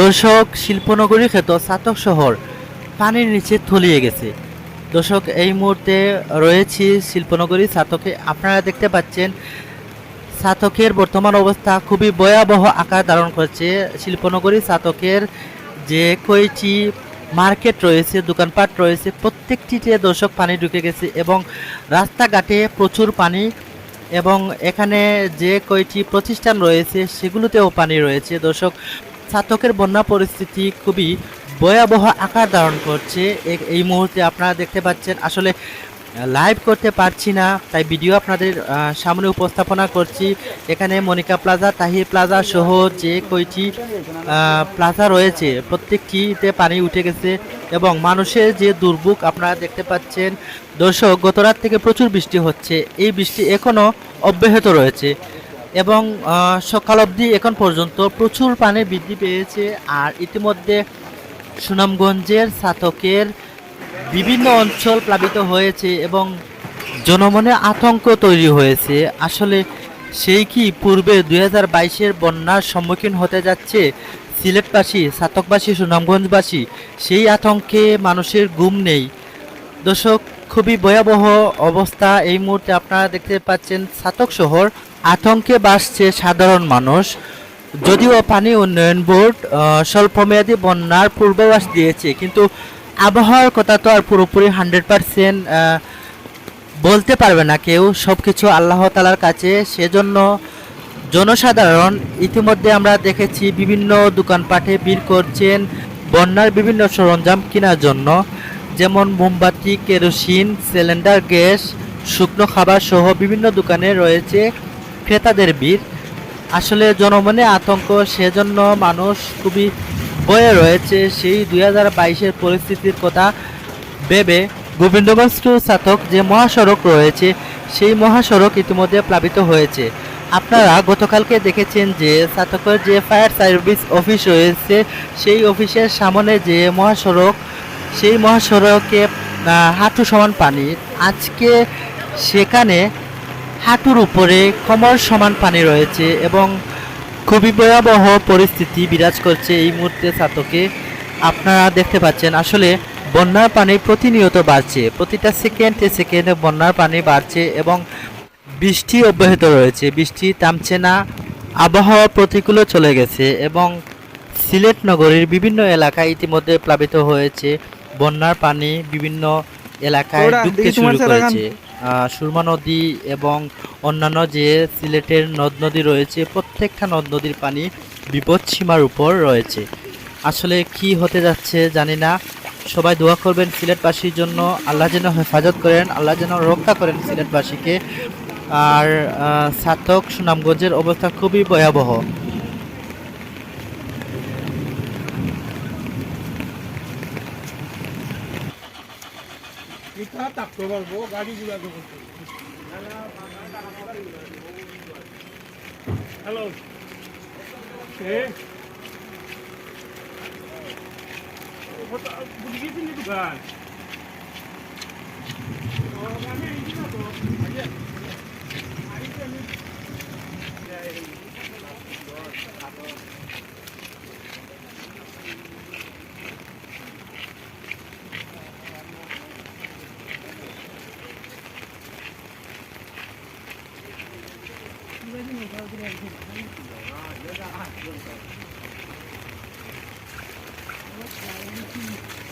দর্শক শিল্পনগরী খ্যাত চাতক শহর, পানির নিচে তলিয়ে গেছে। দর্শক, এই মুহূর্তে রয়েছি শিল্পনগরী চাতকে আপনারা দেখতে পাচ্ছেন চাতকের বর্তমান অবস্থা খুবই ভয়াবহ আকার ধারণ করছে। শিল্পনগরী চাতকের যে কয়টি মার্কেট রয়েছে, দোকানপাট রয়েছে, প্রত্যেকটিতে দর্শক পানি ঢুকে গেছে এবং রাস্তাঘাটে প্রচুর পানি এবং এখানে যে কয়টি প্রতিষ্ঠান রয়েছে, সেগুলোতেও পানি রয়েছে। দর্শক চাতকের বন্যা পরিস্থিতি খুবই ভয়াবহ আকার ধারণ করছে। এই মুহূর্তে আপনারা দেখতে পাচ্ছেন, আসলে লাইভ করতে পারছি না, তাই ভিডিও আপনাদের সামনে উপস্থাপনা করছি। এখানে মনিকা প্লাজা, তাহির প্লাজা সহ যে কয়টি প্লাজা রয়েছে, প্রত্যেকটিতে পানি উঠে গেছে এবং মানুষের যে দুর্ভোগ আপনারা দেখতে পাচ্ছেন, দর্শক, গত রাত থেকে প্রচুর বৃষ্টি হচ্ছে। এই বৃষ্টি এখনও অব্যাহত রয়েছে। এবং সকাল অবধি এখন পর্যন্ত প্রচুর পানি বৃদ্ধি পেয়েছে আর ইতিমধ্যে সুনামগঞ্জের সাতকের বিভিন্ন অঞ্চল প্লাবিত হয়েছে এবং জনমনে আতঙ্ক তৈরি হয়েছে। আসলে সেই কি পূর্বে দুই হাজার বাইশের বন্যার সম্মুখীন হতে যাচ্ছে সিলেটবাসী, সাতকবাসী, সুনামগঞ্জবাসী, সেই আতঙ্কে মানুষের ঘুম নেই। দর্শক, খুবই ভয়াবহ অবস্থা। এই মুহূর্তে আপনারা দেখতে পাচ্ছেন সাতক শহর। আতঙ্কে বাসছে সাধারণ মানুষ। যদিও পানি উন্নয়ন বোর্ড স্বল্পমেয়াদী বন্যার পূর্বাভাস দিয়েছে, কিন্তু আবহাওয়ার কথা তো আর পুরোপুরি হান্ড্রেড পারসেন্ট বলতে পারবে না কেউ। সব কিছু আল্লাহ তালার কাছে। সেজন্য জনসাধারণ ইতিমধ্যে আমরা দেখেছি বিভিন্ন দোকানপাটে ভিড় করছেন বন্যার বিভিন্ন সরঞ্জাম কেনার জন্য, যেমন মোমবাতি, কেরোসিন, সিলিন্ডার, গ্যাস, শুকনো খাবার সহ বিভিন্ন দোকানে রয়েছে। ক্রেতাদের ভিড়। আসলে জনমনে আতঙ্ক, সেজন্য মানুষ খুবই বয়ে রয়েছে। সেই দুই হাজার বাইশের পরিস্থিতির কথা ভেবে গোবিন্দগঞ্জ টু সাতক যে মহাসড়ক রয়েছে, সেই মহাসড়ক ইতিমধ্যে প্লাবিত হয়েছে। আপনারা গতকালকে দেখেছেন যে সাতকের যে ফায়ার সার্ভিস অফিস রয়েছে, সেই অফিসের সামনে যে মহাসড়ক, সেই মহাসড়কে হাঁটু সমান পানি। আজকে সেখানে হাঁটুর উপরে কোমর সমান পানি রয়েছে এবং খুবই ভয়াবহ পরিস্থিতি বিরাজ করছে এই মুহূর্তে সাতকে আপনারা দেখতে পাচ্ছেন, আসলে বন্যার পানি প্রতিনিয়ত বাড়ছে। প্রতিটা সেকেন্ডে সেকেন্ডে বন্যার পানি বাড়ছে এবং বৃষ্টি অব্যাহত রয়েছে। বৃষ্টি থামছে না, আবহাওয়া প্রতিকূলও চলে গেছে এবং সিলেট নগরীর বিভিন্ন এলাকা ইতিমধ্যে প্লাবিত হয়েছে। বন্যার পানি বিভিন্ন এলাকায় শুরু। করেছে। সুরমা নদী এবং অন্যান্য যে সিলেটের নদ নদী রয়েছে প্রত্যেকটা নদ নদীর পানি বিপদ সীমার উপর রয়েছে। আসলে কি হতে যাচ্ছে জানি না। সবাই দোয়া করবেন সিলেটবাসীর জন্য। আল্লাহ যেন হেফাজত করেন আল্লাহ যেন রক্ষা করেন সিলেটবাসীকে। আর ছাতক সুনামগঞ্জের অবস্থা খুবই ভয়াবহ। এটা থাকতে পারব গাড়িগুলো হ্যালো কে বুঝি গেছি নি দোকান আমি এই না তো 我今天早上起来，天气挺好的啊，有点儿汗，有点儿冷。